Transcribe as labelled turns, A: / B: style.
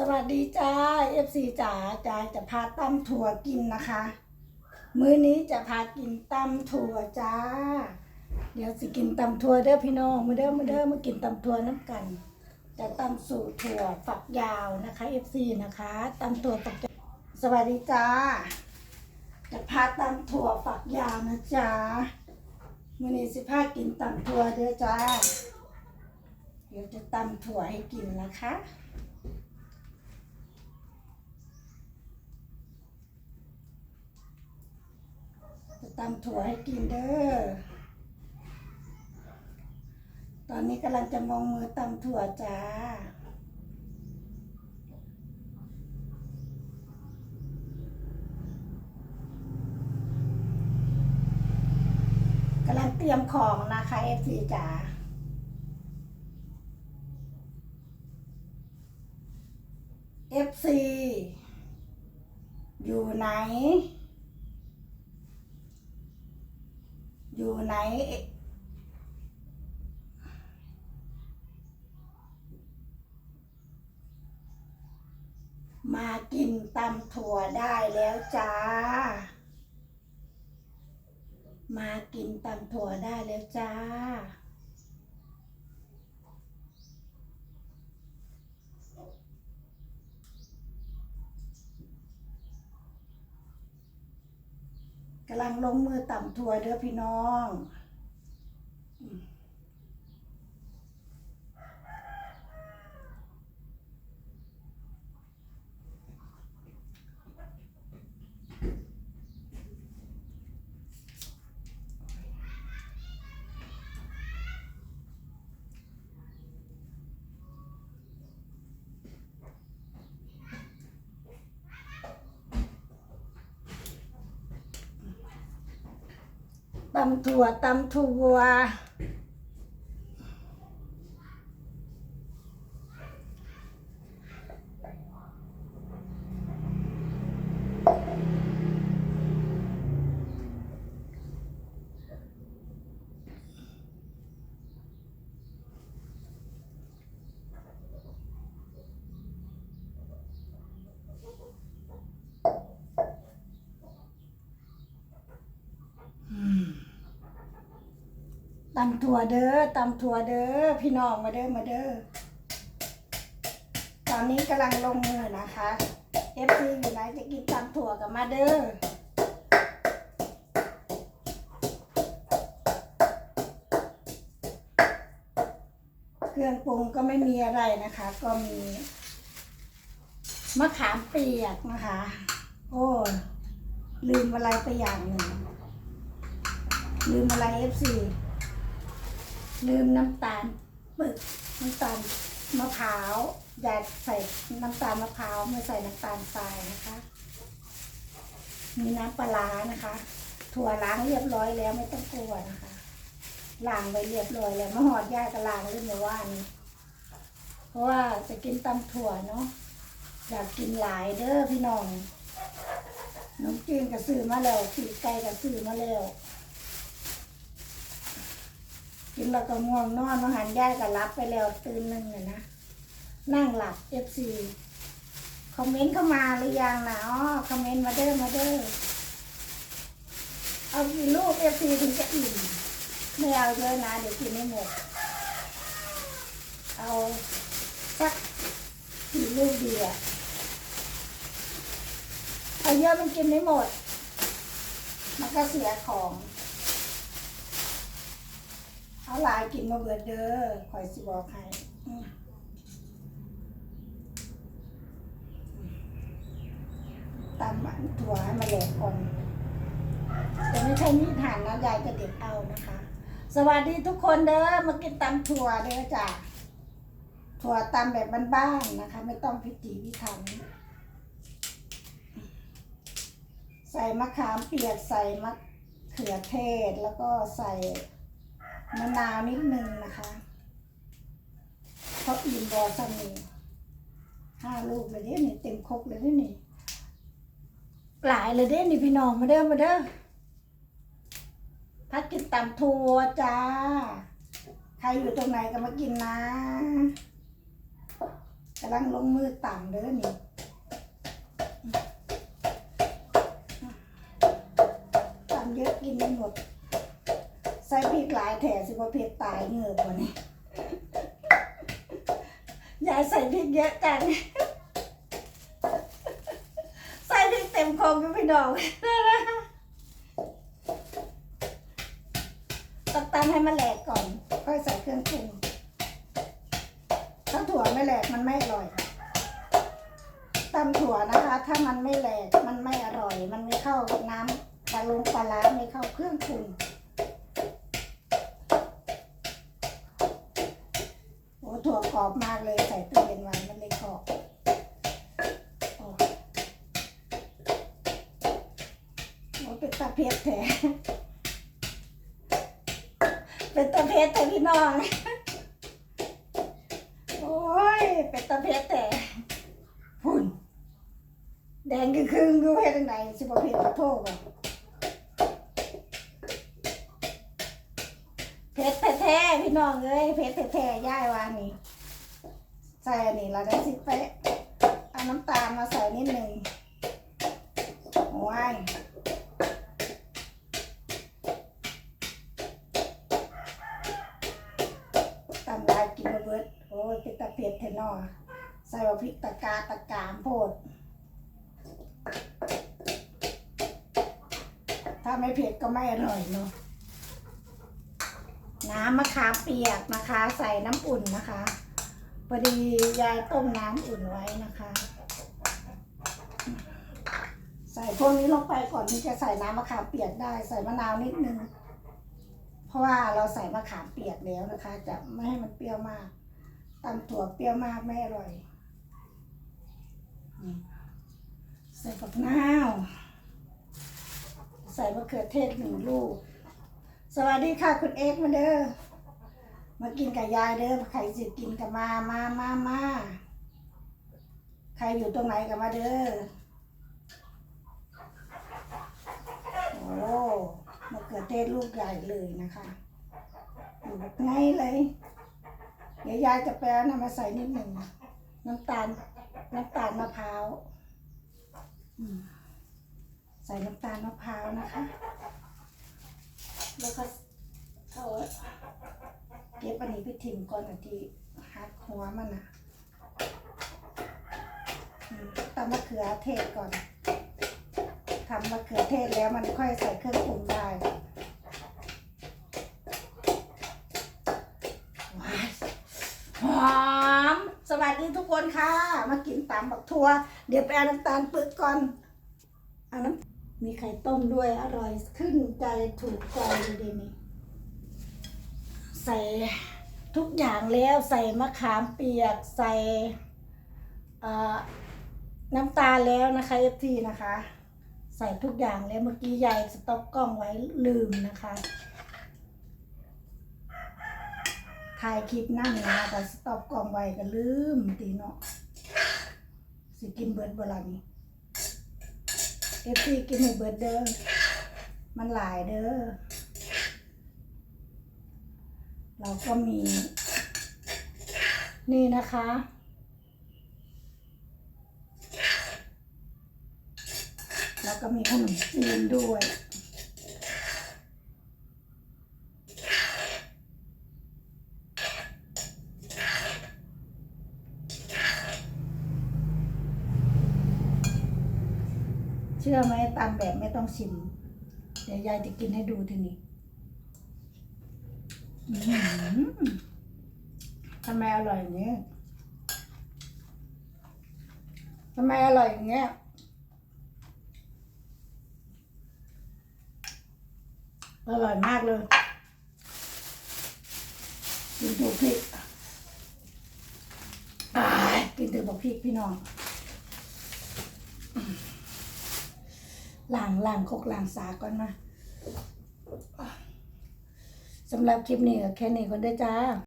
A: สวัสดีจ้าเอฟซีจ๋าจ๋าจะพาตั้มถั่วกินนะคะ มื้อนี้จะพากินตำถั่วจ้า เดี๋ยวสิกินตำถั่วเด้อพี่น้องมาเด้อมาเด้อมากินตำถั่วน้ำกัน จะตำสูตรถั่วฝักยาวนะคะเอฟซีนะคะตำถั่วฝักยาวสวัสดีจ้า จะพาตำถั่วฝักยาวนะจ๊ะมื้อนี้สิพากินตำถั่วเด้อจ้า เดี๋ยวจะตำถั่วให้กินนะคะ ตำถั่วให้กินเด้อ ตอนนี้กำลังจะมองมือตำถั่วจ้า กำลังเตรียมของนะคะเอฟซีจ๋าเอฟซีอยู่ไหน อยู่ไหน มากินตำถั่วได้แล้วจ้า มากินตำถั่วได้แล้วจ้า กำลังลงมือต่ำถั่วเด้อพี่น้อง ตำถั่วตำถั่ว ตำถั่วเด้อตำถั่วเด้อพี่น้องมาเด้อมาเด้อตอนนี้กำลังลงมือนะคะเอฟซีอยู่ไหนจะกินตำถั่วกับมาเด้อเครื่องปรุงก็ไม่มีอะไรนะคะ ก็มีมะขามเปียกนะคะ โอ้ลืมอะไรไปอย่างหนึ่งลืมอะไรเอฟซี ลืมน้ำตาลปึกน้ำตาลมะพร้าวอย่าใส่น้ำตาลมะพร้าวไม่ใส่น้ำตาลทรายนะคะ มีน้ำปลานะคะ ถั่วล้างเรียบร้อยแล้วไม่ต้องกลัวนะคะล้างไว้เรียบร้อยแล้วมะหอดย่ายก็ล้างเรื่องเมื่อวานี้เพราะว่าจะกินตำถั่วเนาะอยากกินหลายเด้อพี่น้องน้องจีนก็ซื้อมาแล้วปีไก่ก็ซื้อมาแล้ว กินแล้วก็ง่วงนอนมาหันย่ายก็รับไปแล้วตื่นหนึ่งเลยนะ นั่งหลับเอฟซีคอมเมนต์เข้ามาหรือยังนะอ๋อคอมเมนต์มาเด้อมาเด้อเอากี่ลูกเอฟซีถึงจะอิ่มไม่เอาเยอะนะเดี๋ยวกินไม่หมด เอาสักกี่ลูกดีอะเอาเยอะมันกินไม่หมด มันก็เสียของ เอาหลายกินมาเบิดเด้อคอยสิบอกให้ตำมันถั่วให้มาแหลกก่อนแต่ไม่ใช่มีดหั่นนะยายจะเด็ดเอานะคะ สวัสดีทุกคนเด้อมากินตำถั่วเด้อจ้ะถั่วตำแบบบ้านๆนะคะ ไม่ต้องพิถีพิถันใส่มะขามเปียกใส่มะเขือเทศแล้วก็ใส่ มะนาวนิดนึงนะคะเพราะอิ่มบอสันนี่ห้าลูกเลยเด้นี่เต็มครกเลยเด้นี่ หลายเลยเด้นี่พี่น้องมาเด้อมาเด้อพักกินตำทัวจ้า ใครอยู่ตรงไหนก็มากินนะกำลังลงมือต่ำเด้อนี่ต่ำเยอะกินไม่หมด ใส่พริกหลายแถสิว่าเผ็ดตายเหงือกว่านี้ยายใส่พริกเยอะจังใส่พริกเต็มคงก็ไม่ดอกต้องตำให้มันแหลกก่อน ค่อยใส่เครื่องปรุงถ้าถั่วไม่แหลกมันไม่อร่อยค่ะตำถั่วนะคะ ถ้ามันไม่แหลกมันไม่อร่อย มันไม่เข้าน้ำปลาลงปลาร้าไม่เข้าเครื่องปรุง อ้ถั่วกรอบมากเลยใส่ตู้เย็นไว้มันเลยกรอบโอ้เป็นตาเพียดแท้เป็นตะเพชรแต่พี่น้องโอ้ยเป็นตะเพชรแต่หุ่นแดงครึ่งๆดูให้ทางไหนสิบเพชรขอโทษบ่เพชรแท้ๆพี่น้องเอ้ยเพชรแท้ๆย่ายวานี่ ใส่อันนี้เราได้สิไปะเอาน้ำตาลมาใส่นิดหนึ่งว้ายตำลายกินมาเบิดโอ้ยเป็นตะเพียดเทนอใส่ว่าพริกตะกาตะกามโพด ถ้าไม่เผ็ดก็ไม่อร่อยเนาะน้ำมะขามเปียกนะคะ ใส่น้ำอุ่นนะคะ พอดียายต้มน้ำอุ่นไว้นะคะ ใส่พวกนี้ลงไปก่อนที่จะใส่น้ำมะขามเปียกได้ ใส่มะนาวนิดนึง เพราะว่าเราใส่มะขามเปียกแล้วนะคะ จะไม่ให้มันเปรี้ยวมากตำถั่วเปรี้ยวมากไม่อร่อยใส่ผักนาวใส่มะเขือเทศหนึ่งลูก สวัสดีค่ะคุณเอ็กมาเด้อ มากินกับยายเด้อใครสิกินกับมามามามาใครอยู่ตรงไหนกับมาเด้อโอ้มะเขือเทศลูกใหญ่เลยนะคะอยู่แบบไงเลยเดี๋ยวยายจะแปลนำมาใส่นิดหนึ่งน้ำตาลน้ำตาลมะพร้าวใส่น้ำตาลมะพร้าวนะคะ แล้วก็เอา เก็บอันนี้ไปถิ่มก่อนอันที่หักหัวมันนะอืมตำมะเขือเทศก่อนทำมะเขือเทศแล้วมันค่อยใส่เครื่องปรุงได้ว้ายหอม สวัสดีทุกคนค่ะ มากินตำบักทัว เดี๋ยวไปเอาน้ำตาลปึกก่อนเอาน้ำมีไข่ต้มด้วยอร่อยขึ้นใจถูกใจเลยดีนี่ ใส่ทุกอย่างแล้วใส่มะขามเปียกใส่น้ำตาลแล้วนะคะเอฟทีนะคะ ใส่ทุกอย่างแล้วเมื่อกี้ยายสต็อกกล้องไว้ลืมนะคะถ่ายคลิปนั่งนะแต่สต็อกกล้องไว้ก็ลืมตีเนาะสิกินเบิร์ดเวลานี้เอฟซีกินให้เบิร์ดเด้อมันหลายเด้อ เราก็มี นี่นะคะ แล้วก็มีขนมจีนด้วยเชื่อไหมตามแบบไม่ต้องชิม เดี๋ยวยายจะกินให้ดูทีนี้ ทำไมอร่อยอย่างเงี้ยทำไมอร่อยอย่างเงี้ยอร่อยมากเลยกินถูกพริกอ้ายกินถึงบอกพริกพี่น้องล้างล้างคกล้างสาก่อนมา สำหรับคลิปนี้ก็แค่นี้ก่อนเด้อจ้า